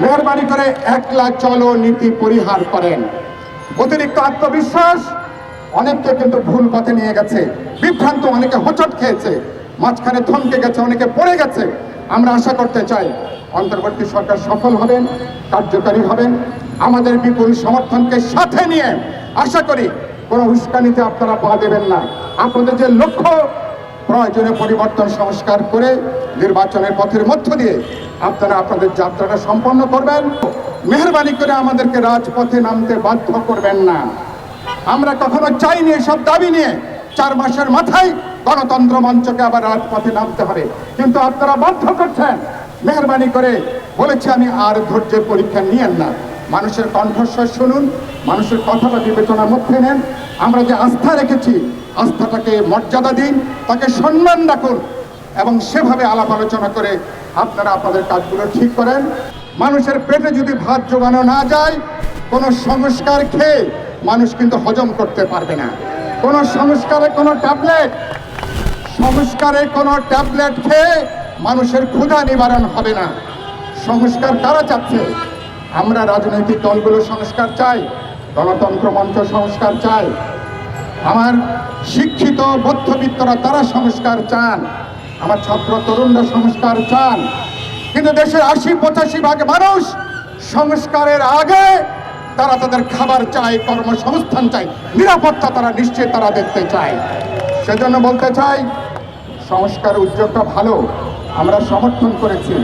মেহরবানি করে একলা চলো নীতি পরিহার করেন। অতিরিক্ত আত্মবিশ্বাস অনেককে কিন্তু ভুল পথে নিয়ে গেছে। বিভ্রান্ত অনেকে হোঁচট খেয়েছে। মাঝখানে থমকে গেছে, অনেকে পড়ে গেছে। আমরা আশা করতে চাই অন্তর্বর্তী সরকার সফল হবেন, কার্যকারী হবেন। আমাদের বিপুল সমর্থনকে সাথে নিয়ে আশা করি কোনো উস্কানিতে আপনারা পা দেবেন না। আপনাদের যে লক্ষ্য প্রয়োজনে পরিবর্তন সংস্কার করে নির্বাচনের পথের মধ্য দিয়ে আপনারা আপনাদের যাত্রাটা সম্পন্ন করবেন। মেহরবানি করে আমাদেরকে রাজপথে নামতে বাধ্য করবেন না। আমরা কখনো চাইনি এসব দাবি নিয়ে চার মাসের মাথায় গণতন্ত্র মঞ্চকে আবার রাজপথে নামতে হবে। কিন্তু আপনারা বাধ্য করছেন। মেহরবানি করে বলেছি আমি, আর ধৈর্যের পরীক্ষা নিয়েন না। মানুষের কণ্ঠস্বর শুনুন, মানুষের কথাটা বিবেচনার মধ্যে নেন। আমরা যে আস্থা রেখেছি আস্থাটাকে মর্যাদা দিন, তাকে সম্মান রাখুন এবং সেভাবে আলাপ আলোচনা করে আপনারা আপনাদের কাজগুলো ঠিক করেন। মানুষের পেটে যদি ভাত জোগানো না যায়, কোনো সংস্কার খেয়ে মানুষ কিন্তু হজম করতে পারবে না। কোনো সংস্কারে কোনো ট্যাবলেট, সংস্কারে কোনো ট্যাবলেট খেয়ে মানুষের ক্ষুধা নিবারণ হবে না। সংস্কার কারা চাচ্ছে? আমরা রাজনৈতিক দলগুলো সংস্কার চাই, গণতন্ত্র মঞ্চ সংস্কার চাই। আমার শিক্ষিত মধ্যবিত্তরা তারা সংস্কার চান, আমার ছাত্র তরুণরা সংস্কার চান। কিন্তু দেশের আশি পঁচাশি ভাগ মানুষ সংস্কারের আগে তারা তাদের খাবার চায়, কর্মসংস্থান চায়, নিরাপত্তা তারা নিশ্চয় তারা দেখতে চায়। সেজন্য বলতে চাই, সংস্কার উদ্যোগটা ভালো, আমরা সমর্থন করেছি,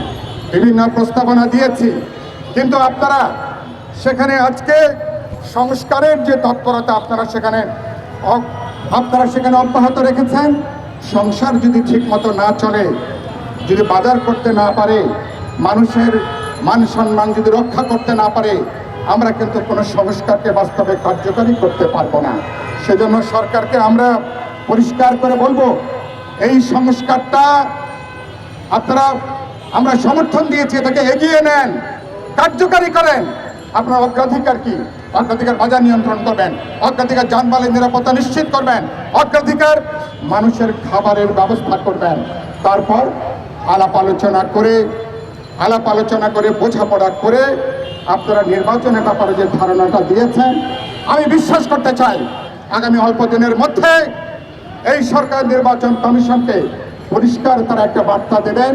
বিভিন্ন প্রস্তাবনা দিয়েছি। কিন্তু আপনারা সেখানে আজকে সংস্কারের যে তৎপরতা আপনারা সেখানে আপনারা সেখানে অব্যাহত রেখেছেন। সংসার যদি ঠিক মতো না চলে, যদি বাজার করতে না পারে, মানুষের মান সম্মান যদি রক্ষা করতে না পারে, আমরা কিন্তু কোনো সংস্কারকে বাস্তবে কার্যকরী করতে পারব না। সেজন্য সরকারকে আমরা পরিষ্কার করে বলব, এই সংস্কারটা আপনারা আমরা সমর্থন দিয়েছি, এটাকে এগিয়ে নেন, কার্যকারী করেন। আপনার অগ্রাধিকার কি? অগ্রাধিকার বাজার নিয়ন্ত্রণ করবেন, অগ্রাধিকার যানবাহনের নিরাপত্তা নিশ্চিত করবেন, অগ্রাধিকার মানুষের খাবারের ব্যবস্থা করবেন। তারপর আলাপ আলোচনা করে, আলাপ আলোচনা করে, বোঝাপড়া করে আপনারা নির্বাচনের ব্যাপারে যে ধারণাটা দিয়েছেন, আমি বিশ্বাস করতে চাই, আগামী অল্প দিনের মধ্যে এই সরকার নির্বাচন কমিশনকে পরিষ্কার তারা একটা বার্তা দেবেন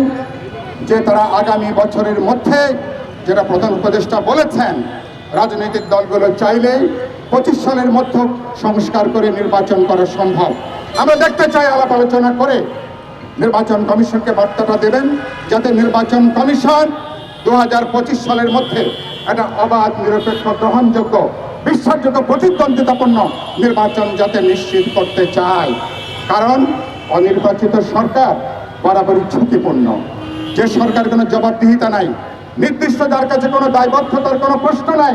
যে তারা আগামী বছরের মধ্যে যেটা প্রধান উপদেষ্টা বলেছেন, রাজনৈতিক দলগুলো চাইলে পঁচিশ সালের মধ্যে সংস্কার করে নির্বাচন করা সম্ভব। আমরা দেখতে চাই আলাপ আলোচনা করে নির্বাচন কমিশনকে বার্তাটা দেবেন, যাতে নির্বাচন কমিশন দু সালের মধ্যে একটা অবাধ, নিরপেক্ষ, গ্রহণযোগ্য, বিশ্বাসযোগ্য, প্রতিদ্বন্দ্বিতাপূর্ণ নির্বাচন যাতে নিশ্চিত করতে চায়। কারণ অনির্বাচিত সরকার বরাবরই ঝুঁকিপূর্ণ। যে সরকার কোনো জবাবদিহিতা নাই নির্দিষ্ট যার কাছে কোনো দায়বদ্ধতার কোনো প্রশ্ন নাই,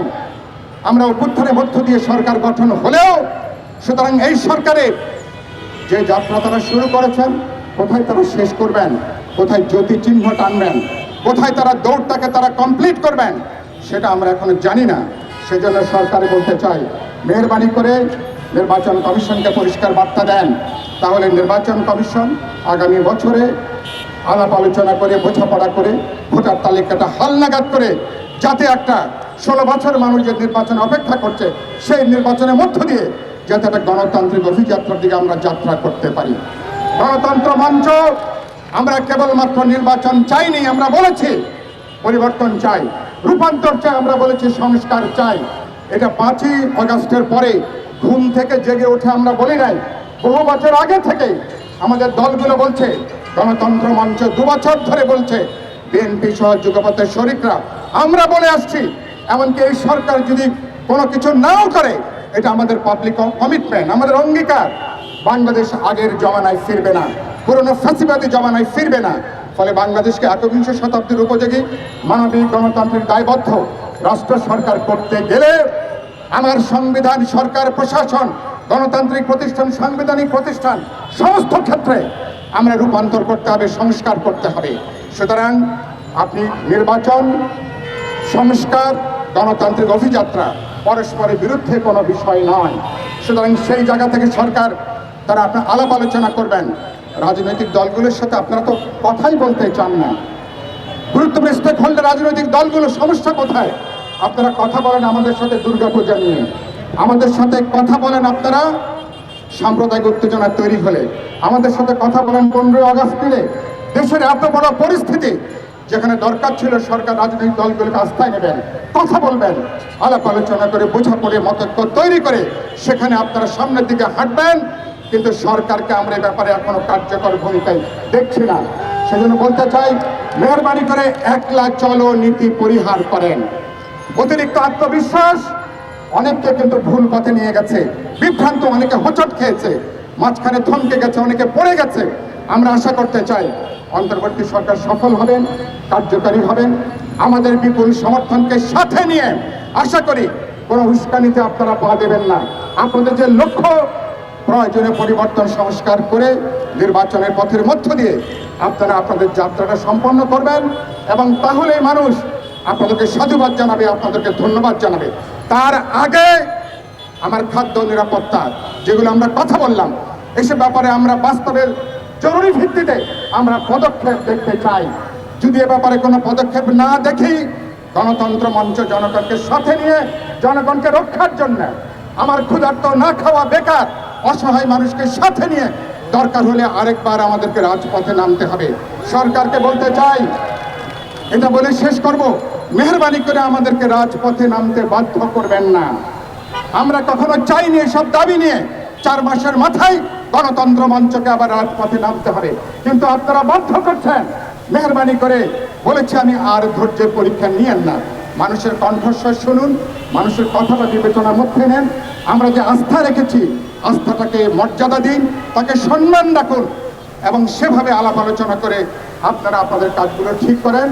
আমরা অভ্যুত্থানের মধ্য দিয়ে সরকার গঠন হলেও, সুতরাং এই সরকারের যে যাত্রা তারা শুরু করেছেন, কোথায় তারা শেষ করবেন, কোথায় জ্যোতি চিহ্ন টানবেন, কোথায় তারা দৌড়টাকে তারা কমপ্লিট করবেন, সেটা আমরা এখনও জানি না। সেজন্য সরকারে বলতে চাই, মেহরবানি করে নির্বাচন কমিশনকে পরিষ্কার বার্তা দেন। তাহলে নির্বাচন কমিশন আগামী বছরে আলাপ আলোচনা করে, বোঝাপড়া করে, ভোটার তালিকাটা হালনাগাদ করে, যাতে একটা ষোলো বছর মানুষ যে নির্বাচন অপেক্ষা করছে, সেই নির্বাচনের মধ্য দিয়ে যাতে একটা গণতান্ত্রিক অভিযাত্রার দিকে আমরা যাত্রা করতে পারি। গণতন্ত্র মঞ্চ, আমরা কেবলমাত্র নির্বাচন চাইনি আমরা বলেছি, পরিবর্তন চাই। রূপান্তর চাই, আমরা বলেছি, সংস্কার চাই। এটা পাঁচই অগাস্টের পরে ঘুম থেকে জেগে ওঠে, আমরা বলি নাই। বহু বছর আগে থেকে আমাদের দলগুলো বলছে গণতন্ত্র মঞ্চ দু বছর ধরে বলছে, বিএনপি সহ যুগপথের শরিকরা। আমরা বলে আসছি, এমনকি এই সরকার যদি কোনো কিছু নাও করে, এটা আমাদের পাবলিক কমিটমেন্ট আমাদের অঙ্গীকার। বাংলাদেশ আগের জমানায় ফিরবে না, পুরনো ফ্যাসিবাদী জমানায় ফিরবে না। ফলে বাংলাদেশকে একবিংশ শতাব্দীর উপযোগী মানবিক গণতান্ত্রিক দায়বদ্ধ রাষ্ট্র সরকার করতে গেলে আমার সংবিধান, সরকার, প্রশাসন, গণতান্ত্রিক প্রতিষ্ঠান, সাংবিধানিক প্রতিষ্ঠান, সমস্ত ক্ষেত্রে আমরা রূপান্তর করতে হবে, সংস্কার করতে হবে। সুতরাং আপনি নির্বাচন, সংস্কার, গণতান্ত্রিক অভিযাত্রা পরস্পরের বিরুদ্ধে কোনো বিষয় নয়। সুতরাং সেই জায়গা থেকে সরকার, তারা আপনার আলাপ আলোচনা করবেন। রাজনৈতিক দলগুলোর সাথে আপনারা তো কথাই বলতে চান না। গুরুত্বপূর্ণ স্টেক হোল্ডার রাজনৈতিক দলগুলো সমস্যা কোথায়? আপনারা কথা বলেন আমাদের সাথে দুর্গাপূজা নিয়ে। আমাদের সাথে কথা বলেন আপনারা সাম্প্রদায়িক উত্তেজনা তৈরি হলে, আমাদের সাথে কথা বলেন পনেরোই আগস্ট নিলে দেশের এত বড় পরিস্থিতি, যেখানে দরকার ছিল সরকার রাজনৈতিক দলগুলোকে আস্থায় নেবেন, কথা বলবেন, আলাপ আলোচনা করে বোঝাপড়ে মতৈক্য তৈরি করে, সেখানে আপনারা সামনের দিকে হাঁটবেন, কিন্তু সরকারকে আমরা এই ব্যাপারে এখনও কার্যকর ভূমিকায় দেখছি না। সেজন্য বলতে চাই, মেহরবানি করে একলা চলো নীতি পরিহার করেন। অতিরিক্ত আত্মবিশ্বাস অনেককে কিন্তু ভুল পথে নিয়ে গেছে, বিভ্রান্ত, অনেকে হোঁচট খেয়েছে, মাঝখানে থমকে গেছে, অনেকে পড়ে গেছে। আমরা আশা করতে চাই অন্তর্বর্তী সরকার সফল হবেন, কার্যকারী হবেন, আমাদের বিপুল সমর্থনকে সাথে নিয়ে আশা করি কোনো উস্কানিতে আপনারা পা দেবেন না। আপনাদের যে লক্ষ্য, প্রয়োজনে পরিবর্তন সংস্কার করে নির্বাচনের পথের মধ্য দিয়ে আপনারা আপনাদের যাত্রাটা সম্পন্ন করবেন এবং তাহলে মানুষ আপনাদেরকে সাধুবাদ জানাবে, আপনাদেরকে ধন্যবাদ জানাবে। তার আগে আমার খাদ্য নিরাপত্তা, যেগুলো আমরা কথা বললাম, এসব ব্যাপারে আমরা বাস্তবের জরুরি ভিত্তিতে আমরা পদক্ষেপ দেখতে চাই। যদি এ ব্যাপারে কোনো পদক্ষেপ না দেখি, গণতন্ত্র মঞ্চ জনগণকে সাথে নিয়ে জনগণকে রক্ষার জন্য আমার ক্ষুধার্ত না খাওয়া বেকার, অসহায় মানুষকে সাথে নিয়ে দরকার হলে আরেকবার আমাদেরকে রাজপথে নামতে হবে। সরকারকে বলতে চাই, এটা বলে শেষ করব। মেহরবানি করে আমাদেরকে রাজপথে নামতে বাধ্য করবেন না। আমরা কখনো চাইনি এসব দাবি নিয়ে চার মাসের মাথায় গণতন্ত্র মঞ্চকে আবার রাজপথে নামতে হবে। কিন্তু আপনারা বাধ্য করছেন। মেহরবানি করে বলেছি আমি আর ধৈর্যের পরীক্ষা নিয়েন না। মানুষের কণ্ঠস্বর শুনুন, মানুষের কথাটা বিবেচনার মধ্যে নেন। আমরা যে আস্থা রেখেছি, আস্থাটাকে মর্যাদা দিন, তাকে সম্মান রাখুন এবং সেভাবে আলাপ আলোচনা করে আপনারা আপনাদের কাজগুলো ঠিক করেন।